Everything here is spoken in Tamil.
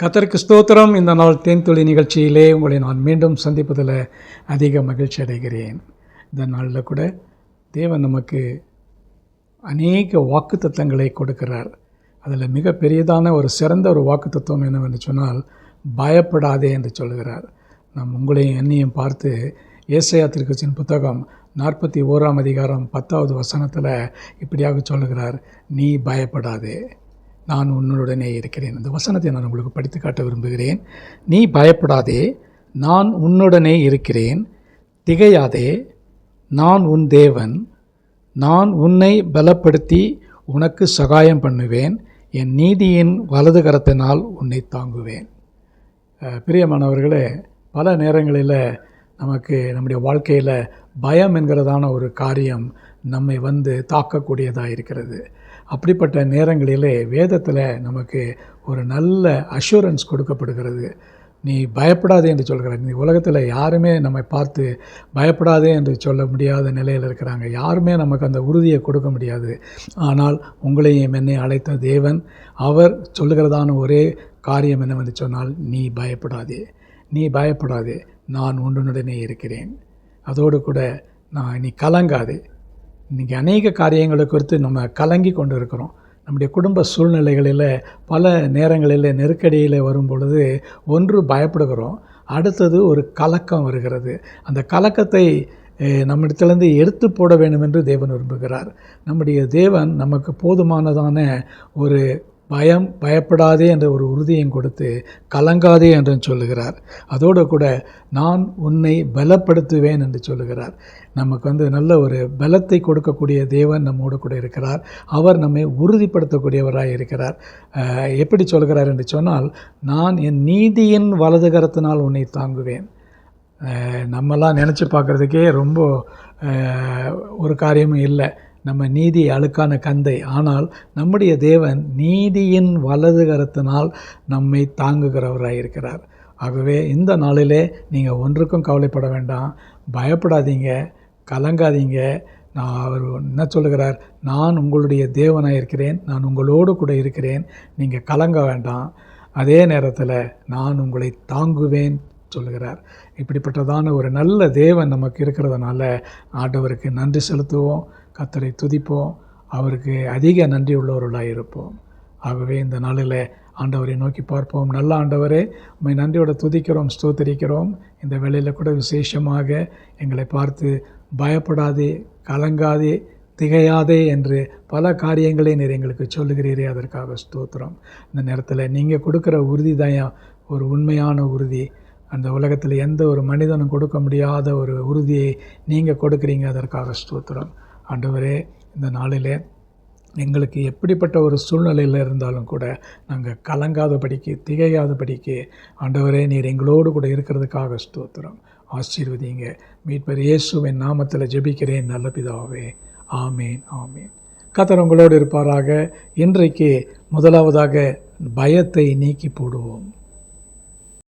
கத்தருக்கு ஸ்தோத்திரம். இந்த நாள் தேன்துளி நிகழ்ச்சியிலே உங்களை நான் மீண்டும் சந்திப்பதில் அதிக மகிழ்ச்சி அடைகிறேன். இந்த நாளில் கூட தேவன் நமக்கு அநேக வாக்குத்தத்தங்களை கொடுக்கிறார். அதில் மிக பெரியதான ஒரு சிறந்த ஒரு வாக்குத்தத்துவம் என்னவென்று சொன்னால் பயப்படாதே என்று சொல்கிறார். நாம் உங்களையும் என்னையும் பார்த்து ஏசையா திருக்கட்சியின் புத்தகம் நாற்பத்தி ஓராம் அதிகாரம் பத்தாவது வசனத்தில் இப்படியாக சொல்லுகிறார் நீ பயப்படாதே. நான் உன்னுடனே இருக்கிறேன். இந்த வசனத்தை நான் உங்களுக்கு படித்து காட்ட விரும்புகிறேன். நீ பயப்படாதே நான் உன்னுடனே இருக்கிறேன். திகையாதே நான் உன் தேவன். நான் உன்னை பலப்படுத்தி உனக்கு சகாயம் பண்ணுவேன். என் நீதியின் வலது கரத்தினால் உன்னை தாங்குவேன். பிரியமானவர்களே பல நேரங்களில் நமக்கு நம்முடைய வாழ்க்கையில் பயம் என்கிறதான ஒரு காரியம் நம்மை வந்து தாக்கக்கூடியதாக இருக்கிறது. அப்படிப்பட்ட நேரங்களிலே வேதத்தில் நமக்கு ஒரு நல்ல அஷூரன்ஸ் கொடுக்கப்படுகிறது. நீ பயப்படாதே என்று சொல்கிறார். நீ உலகத்தில் யாருமே நம்மை பார்த்து பயப்படாதே என்று சொல்ல முடியாத நிலையில் இருக்கிறாங்க. யாருமே நமக்கு அந்த உறுதியை கொடுக்க முடியாது. ஆனால் உங்களையும் என்னை அழைத்த தேவன் அவர் சொல்லுகிறதான ஒரே காரியம் என்னவென்று சொன்னால் நீ பயப்படாதே. நீ பயப்படாதே. நான் உன்னுடனே இருக்கிறேன். அதோடு கூட நான் நீ கலங்காதே. இன்றைக்கி அநேக காரியங்களை குறித்து நம்ம கலங்கி கொண்டு இருக்கிறோம் நம்முடைய குடும்ப சூழ்நிலைகளில் பல நேரங்களில் நெருக்கடியில் வரும் பொழுது ஒன்று பயப்படுகிறோம். அடுத்தது ஒரு கலக்கம் வருகிறது. அந்த கலக்கத்தை நம்மிடத்துலேருந்து நம்மிடத்திலிருந்து எடுத்து போட வேண்டும் என்று தேவன் விரும்புகிறார். நம்முடைய தேவன் நமக்கு போதுமானதான ஒரு பயம் பயப்படாதே என்ற ஒரு உறுதியும் கொடுத்து கலங்காதே என்று சொல்லுகிறார். அதோடு கூட நான் உன்னை பலப்படுத்துவேன் என்று சொல்லுகிறார். நமக்கு வந்து நல்ல ஒரு பலத்தை கொடுக்கக்கூடிய தேவன் நம்மோடு கூட இருக்கிறார். அவர் நம்மை உறுதிப்படுத்தக்கூடியவராக இருக்கிறார். எப்படி சொல்கிறார் என்று சொன்னால் நான் என் நீதியின் வலது கரத்தினால் உன்னை தாங்குவேன். அஹ், நம்மலாம் நினச்சி பார்க்குறதுக்கே ரொம்ப ஒரு காரியமும் இல்லை. நம்ம நீதி அழுக்கான கந்தை. ஆனால் நம்முடைய தேவன் நீதியின் வலது கரத்தினால் நம்மை தாங்குகிறவராக இருக்கிறார். ஆகவே இந்த நாளிலே நீங்கள் ஒன்றுக்கும் கவலைப்பட வேண்டாம். பயப்படாதீங்க. கலங்காதீங்க. நான் அவர் என்ன சொல்லுகிறார்? நான் உங்களுடைய தேவனாக இருக்கிறேன். நான் உங்களோடு கூட இருக்கிறேன். நீங்கள் கலங்க வேண்டாம். அதே நேரத்தில் நான் உங்களை தாங்குவேன் சொல்லுகிறார். இப்படிப்பட்டதான ஒரு நல்ல தேவன் நமக்கு இருக்கிறதுனால ஆண்டவருக்கு நன்றி செலுத்துவோம். கத்தரை துதிப்போம். அவருக்கு அதிக நன்றி உள்ளவர்களாக இருப்போம். ஆகவே இந்த நாளில் ஆண்டவரை நோக்கி பார்ப்போம். நல்ல ஆண்டவரே உண்மை நன்றியோட துதிக்கிறோம் ஸ்தோத்தரிக்கிறோம். இந்த வேளையில் கூட விசேஷமாக எங்களை பார்த்து பயப்படாதே கலங்காதே திகையாதே என்று பல காரியங்களை நீர் எங்களுக்கு சொல்லுகிறீரே. அதற்காக ஸ்தோத்திரம். இந்த நேரத்தில் நீங்கள் கொடுக்குற உறுதி தான் ஒரு உண்மையான உறுதி. அந்த உலகத்தில் எந்த ஒரு மனிதனும் கொடுக்க முடியாத ஒரு உறுதியை நீங்கள் கொடுக்குறீங்க. அதற்காக ஸ்தோத்திரம். ஆண்டவரே இந்த நாளிலே எங்களுக்கு எப்படிப்பட்ட ஒரு சூழ்நிலையில் இருந்தாலும் கூட நாங்கள் கலங்காத படிக்கு திகையாத படிக்கு ஆண்டவரே நீர் எங்களோடு கூட இருக்கிறதுக்காக ஸ்தோத்திரம். ஆசீர்வதிங்க. மீட்பர் இயேசுவின் நாமத்தில் ஜெபிக்கிறேன் நல்ல பிதாவே. ஆமேன் ஆமேன். கத்தர் உங்களோடு இருப்பாராக. இன்றைக்கு முதலாவதாக பயத்தை நீக்கி போடுவோம்.